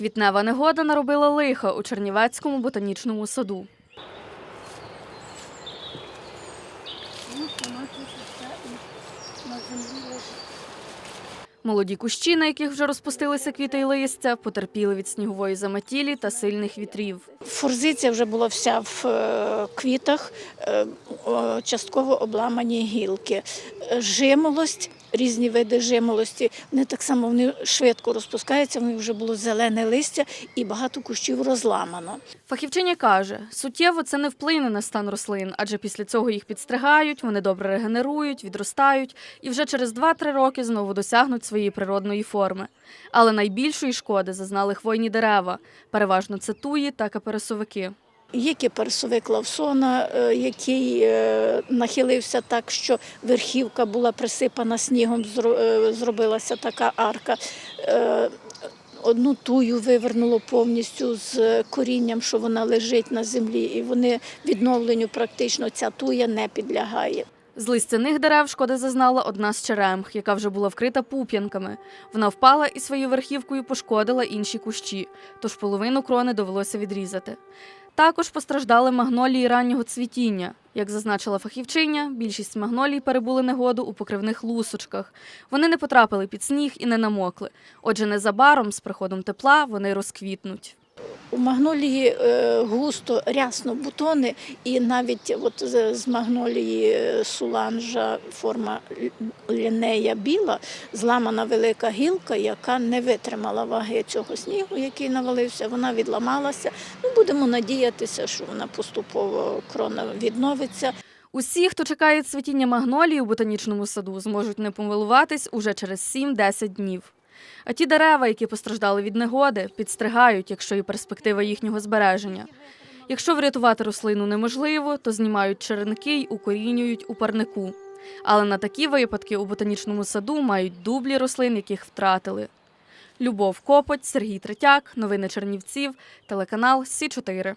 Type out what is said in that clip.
Квітнева негода наробила лиха у Чернівецькому ботанічному саду. Молоді кущі, на яких вже розпустилися квіти й листя, потерпіли від снігової заметілі та сильних вітрів. Форзиція вже була вся в е, квітах, е, частково обламані гілки. Жимолость, різні види жимолості, вони так само вони швидко розпускаються, вони вже було зелене листя і багато кущів розламано. Фахівчиня каже, суттєво це не вплине на стан рослин, адже після цього їх підстригають, вони добре регенерують, відростають і вже через 2-3 роки знову досягнуть своєї природної форми. Але найбільшої шкоди зазнали хвойні дерева, переважно це туї та капересовики. Є кіперсовик Лавсона, е, який е, нахилився так, що верхівка була присипана снігом, е, зробилася така арка. Одну тую вивернуло повністю з корінням, що вона лежить на землі, і вони відновленню практично ця туя не підлягає. З листяних дерев шкоди зазнала одна з черемх, яка вже була вкрита пуп'янками. Вона впала і своєю верхівкою пошкодила інші кущі, тож половину крони довелося відрізати. Також постраждали магнолії раннього цвітіння. Як зазначила фахівчиня, більшість магнолій перебули негоду у покривних лусочках. Вони не потрапили під сніг і не намокли. Отже, незабаром, з приходом тепла, вони розквітнуть. У магнолії е, густо рясно бутони, і навіть от з, магнолії е, суланжа форма лінея біла, зламана велика гілка, яка не витримала ваги цього снігу, який навалився, вона відламалася. Ну, будемо надіятися, що вона поступово крона відновиться. Усі, хто чекає цвітіння магнолії у ботанічному саду, зможуть не помилуватись уже через 7-10 днів. А ті дерева, які постраждали від негоди, підстригають, якщо є перспектива їхнього збереження. Якщо врятувати рослину неможливо, то знімають черенки й укорінюють у парнику. Але на такі випадки у ботанічному саду мають дублі рослин, яких втратили. Любов Копоть, Сергій Третяк, новини Чернівців, телеканал Сі 4